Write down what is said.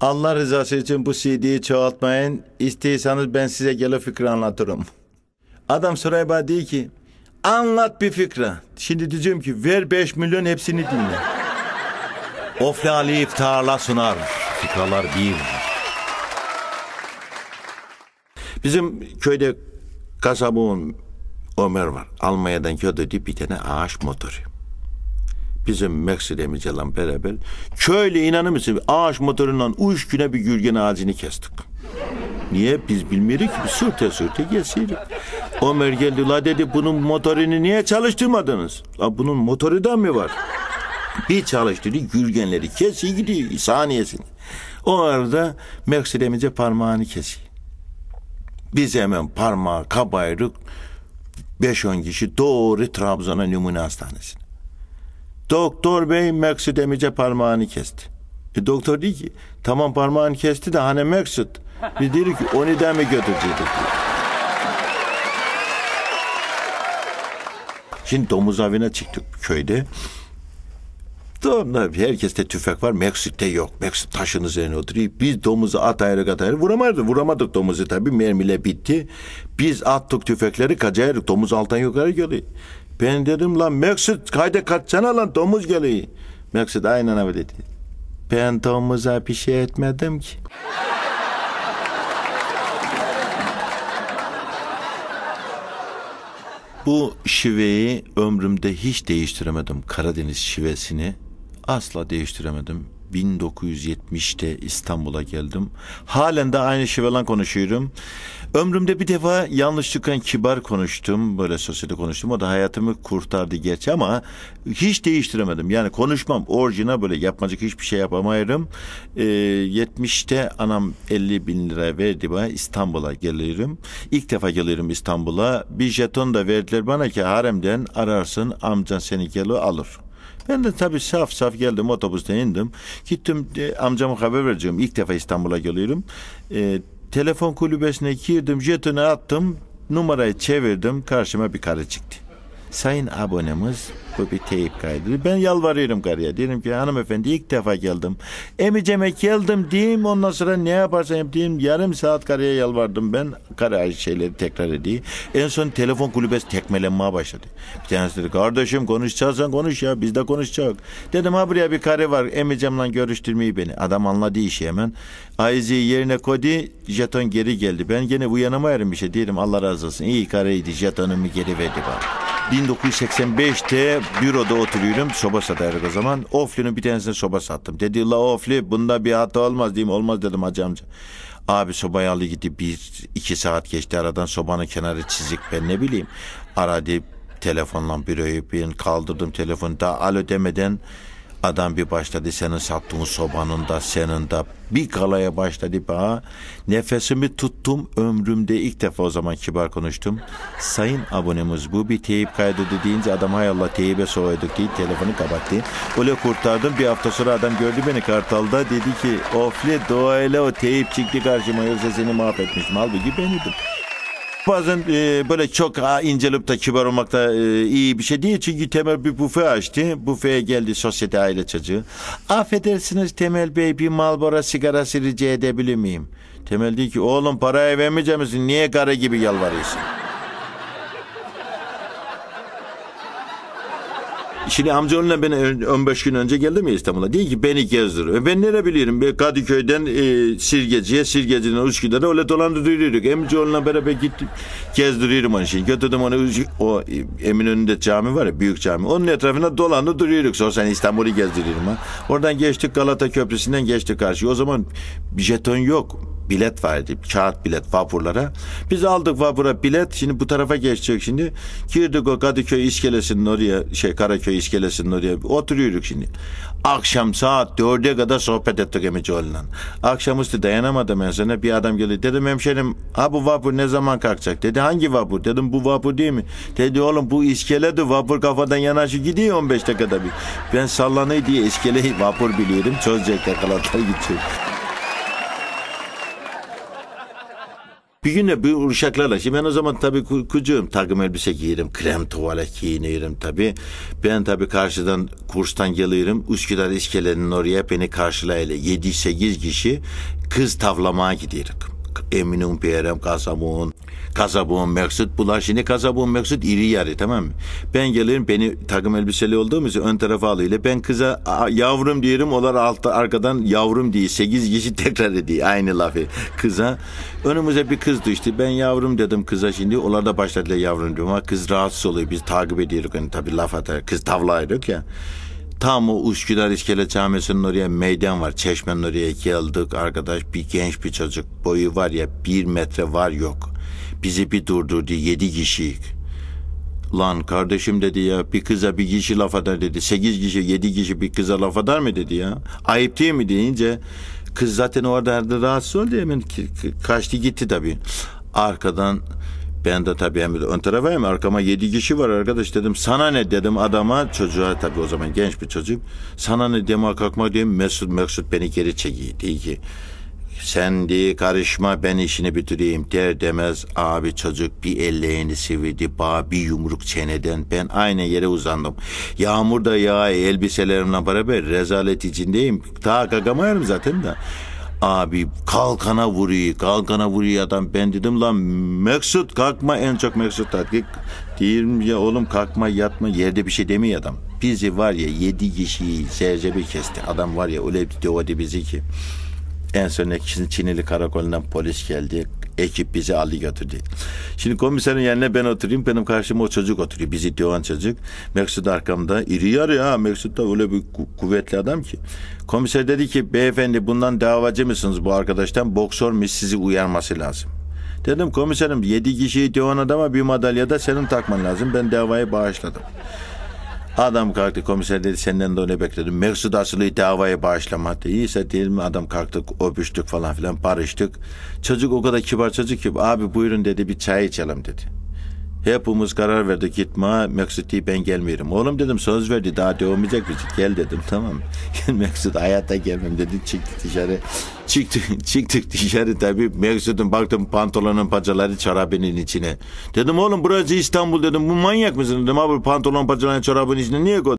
Allah rızası için bu CD'yi çoğaltmayın. İstiyorsanız ben size gele fikri anlatırım. Adam Suray bana diyor ki anlat bir fikri. Şimdi diyeceğim ki ver 5 milyon hepsini dinle. Ofli Ali iftarla sunar. Fikralar bir. Bizim köyde kasabın Ömer var. Almanya'dan getirdi bir tane ağaç motoru. Bizim Meksik emiceyle beraber köyle inanır mısın ağaç motorundan üç güne bir gürgen ağacını kestik. Niye? Biz bilmiyoruz ki. Sürte sürte geçiyoruz. Ömer geldi la dedi bunun motorunu niye çalıştırmadınız? La bunun motoru da mı var? Bir çalıştırdı gürgenleri kesiyor gidiyor saniyesini. O arada Meksik emice parmağını kesiyor. Biz hemen parmağı kabayırık 5-10 kişi doğru Trabzon'a numune hastanesine. Doktor bey Meksut emice parmağını kesti. E, doktor diyor ki tamam parmağını kesti de hani Meksut. Biz diyor ki onu da mı götürecektik? Şimdi domuz avına çıktık köyde. Doğru, herkeste tüfek var. Meksut'te yok. Meksut taşın üzerine oturuyor. Biz domuzu at ayrı at ayrı vuramadık. Vuramadık domuzu tabii. Mermiyle bitti. Biz attık tüfekleri kacayırık. Domuz alttan yukarı geliyor. Ben dedim lan Meksut kayda kaçsana lan domuz geliyor. Meksut aynen öyle dedi. Ben domuza bir şey etmedim ki. Bu şiveyi ömrümde hiç değiştiremedim. Karadeniz şivesini asla değiştiremedim. 1970'te İstanbul'a geldim. Halen de aynı şivelan konuşuyorum. Ömrümde bir defa yanlışlıkla kibar konuştum. Böyle sosyete konuştum. O da hayatımı kurtardı gerçi ama hiç değiştiremedim. Yani konuşmam orijinal böyle yapmacık hiçbir şey yapamayırım. Ee, 70'te anam 50 bin lira verdi bana İstanbul'a geliyorum. İlk defa geliyorum İstanbul'a. Bir jeton da verdiler bana ki haremden ararsın amcan seni geliyor alır. Ben de tabii saf saf geldim otobüsten indim. Gittim e, amcama haber vereceğim. İlk defa İstanbul'a geliyorum. E, telefon kulübesine girdim, jetonu attım, numarayı çevirdim, karşıma bir karı çıktı. Sayın abonemiz bu bir teyip kaydı. Ben yalvarıyorum karıya. Diyorum ki hanımefendi ilk defa geldim. Emiceme geldim diyeyim ondan sonra ne yaparsan yap diyeyim. Yarım saat karıya yalvardım ben. Karı şeyleri tekrar ediyor. En son telefon kulübesi tekmelenmeye başladı. Bir tanesi dedi kardeşim konuşacaksan konuş ya biz de konuşacak. Dedim ha buraya bir karı var emicemle görüştürmeyi beni. Adam anladı işi hemen. Aizi yerine koydu jeton geri geldi. Ben gene uyanamayarım bir şey diyelim Allah razı olsun. İyi karıydı jetonumu geri verdi bana. 1985'te büroda oturuyorum. Soba satardık o zaman. Ofli'nin bir tanesine soba sattım. Dedi la Ofli bunda bir hata olmaz diyeyim. Olmaz dedim hacı amca. Abi sobayı aldı gitti bir iki saat geçti aradan sobanın kenarı çizik ben ne bileyim. Aradı telefonla büroyu ben kaldırdım telefonu da alo demeden Adam bir başladı senin sattığın sobanın da senin de bir kalaya başladı bana. Nefesimi tuttum ömrümde ilk defa o zaman kibar konuştum. Sayın abonemiz bu bir teyip kaydetti deyince adam hay Allah teybe soğuduk diye telefonu kapattı. Öyle kurtardım bir hafta sonra adam gördü beni Kartal'da dedi ki ofle doğayla o teyip çıktı karşıma yoksa seni mahvetmişim. Halbuki ben idim. Bazen e, böyle çok ha, incelip de kibar olmak da e, iyi bir şey değil. Çünkü Temel bir büfe açtı. Büfeye geldi sosyete aile çocuğu. Affedersiniz Temel Bey bir Marlboro sigarası rica edebilir miyim? Temel diyor ki oğlum parayı vermeyecek? Niye karı gibi yalvarıyorsun? Şimdi amcaoğluna ben 15 gün önce geldim ya İstanbul'a. Diyor ki beni gezdir. E ben nere bilirim? Ben Kadıköy'den e, Sirgeci'ye, Sirgeci'den Üsküdar'a öyle dolandırıyorduk. Amcaoğluna beraber gittim. Gezdiriyorum onu şimdi. Götürdüm onu o e, Eminönü'nde cami var ya büyük cami. Onun etrafına dolandı duruyorduk. Sonra sen İstanbul'u gezdiriyorum ha. Oradan geçtik Galata Köprüsü'nden geçtik karşı. O zaman jeton yok bilet vardı. Kağıt bilet vapurlara. Biz aldık vapura bilet. Şimdi bu tarafa geçecek şimdi. Girdik o Kadıköy iskelesinin oraya şey Karaköy iskelesinin oraya. Oturuyoruz şimdi. Akşam saat dörde kadar sohbet ettik Emicoğlu'yla. Akşamüstü dayanamadım ben sana. Bir adam geldi. Dedim hemşerim ha bu vapur ne zaman kalkacak? Dedi hangi vapur? Dedim bu vapur değil mi? Dedi oğlum bu iskeledi vapur kafadan yanaşı gidiyor 15 dakikada bir. Ben sallanıyor diye iskeleyi vapur biliyorum. Çözecekler kalanlar gidecek. Bir gün de bu uşaklarla. Şimdi ben o zaman tabii ku- kucuğum. Takım elbise giyerim. Krem tuvalet giyinirim tabii. Ben tabii karşıdan kurstan geliyorum. Üsküdar iskelenin oraya beni karşılayla. 7-8 kişi kız tavlamaya gidiyoruz. Emin'in Perem, Kasabon, Kasabon, Meksut. Bunlar şimdi Kasabon, Meksut iri yarı tamam mı? Ben gelirim beni takım elbiseli olduğum için ön tarafa alıyla. Ben kıza "Aa, yavrum diyorum. Onlar altta arkadan yavrum diye. Sekiz kişi tekrar ediyor aynı lafı kıza. Önümüze bir kız düştü. Ben yavrum dedim kıza şimdi. Onlar da başladılar yavrum diyorum ama kız rahatsız oluyor. Biz takip ediyoruz. Yani tabii laf atar. Kız tavlaydık ya. Tam o Üsküdar İskele Camisi'nin oraya meydan var. Çeşmenin oraya geldik arkadaş. Bir genç bir çocuk. Boyu var ya bir metre var yok. Bizi bir durdurdu. Yedi kişiyik. Lan kardeşim dedi ya bir kıza bir kişi laf eder dedi. Sekiz kişi yedi kişi bir kıza laf eder mi dedi ya. Ayıp değil mi deyince kız zaten orada rahatsız oldu hemen kaçtı gitti tabii. Arkadan ben de tabii hemen ön tarafa hem arkama yedi kişi var arkadaş dedim. Sana ne dedim adama çocuğa tabii o zaman genç bir çocuk. Sana ne deme kalkma diyeyim Mesut Mesut beni geri çekiyor. Diyor ki sen diye karışma ben işini bitireyim der demez abi çocuk bir elleğini sivirdi bağ bir yumruk çeneden ben aynı yere uzandım. Yağmur da yağ elbiselerimle beraber rezalet içindeyim. Daha kalkamayarım zaten de. Abi kalkana vuruyor kalkana vuruyor adam. Ben dedim lan Meksut kalkma en çok Meksut tatlı diyorum ya oğlum kalkma yatma yerde bir şey demiyor adam. Bizi var ya yedi kişiyi zerzebi kesti. Adam var ya öyle bir dövdü bizi ki en son Çin- Çinili karakolundan polis geldi. Ekip bizi aldı götürdü. Şimdi komiserin yerine ben oturayım. Benim karşıma o çocuk oturuyor. Bizi döven çocuk. Meksut arkamda. İri yarı ya. Meksut da öyle bir ku- kuvvetli adam ki. Komiser dedi ki beyefendi bundan davacı mısınız bu arkadaştan? Boksörmüş sizi uyarması lazım. Dedim komiserim yedi kişiyi döven adama bir madalya da senin takman lazım. Ben davayı bağışladım. Adam kalktı komiser dedi senden de öyle bekledim. Meksut Aslı'yı davaya bağışlamadı. İyiyse değil mi adam kalktık öpüştük falan filan barıştık. Çocuk o kadar kibar çocuk ki abi buyurun dedi bir çay içelim dedi. Hepimiz karar verdik gitme değil ben gelmiyorum. Oğlum dedim söz verdi daha devamayacak bizi gel dedim tamam mı? Meksut hayatta gelmem dedi çıktık dışarı. Çıktık, çıktık dışarı tabii. Meksut'un baktım pantolonun paçaları çorabının içine. Dedim oğlum burası İstanbul dedim bu manyak mısın dedim abi pantolon paçalarını çorabın içine niye koydun?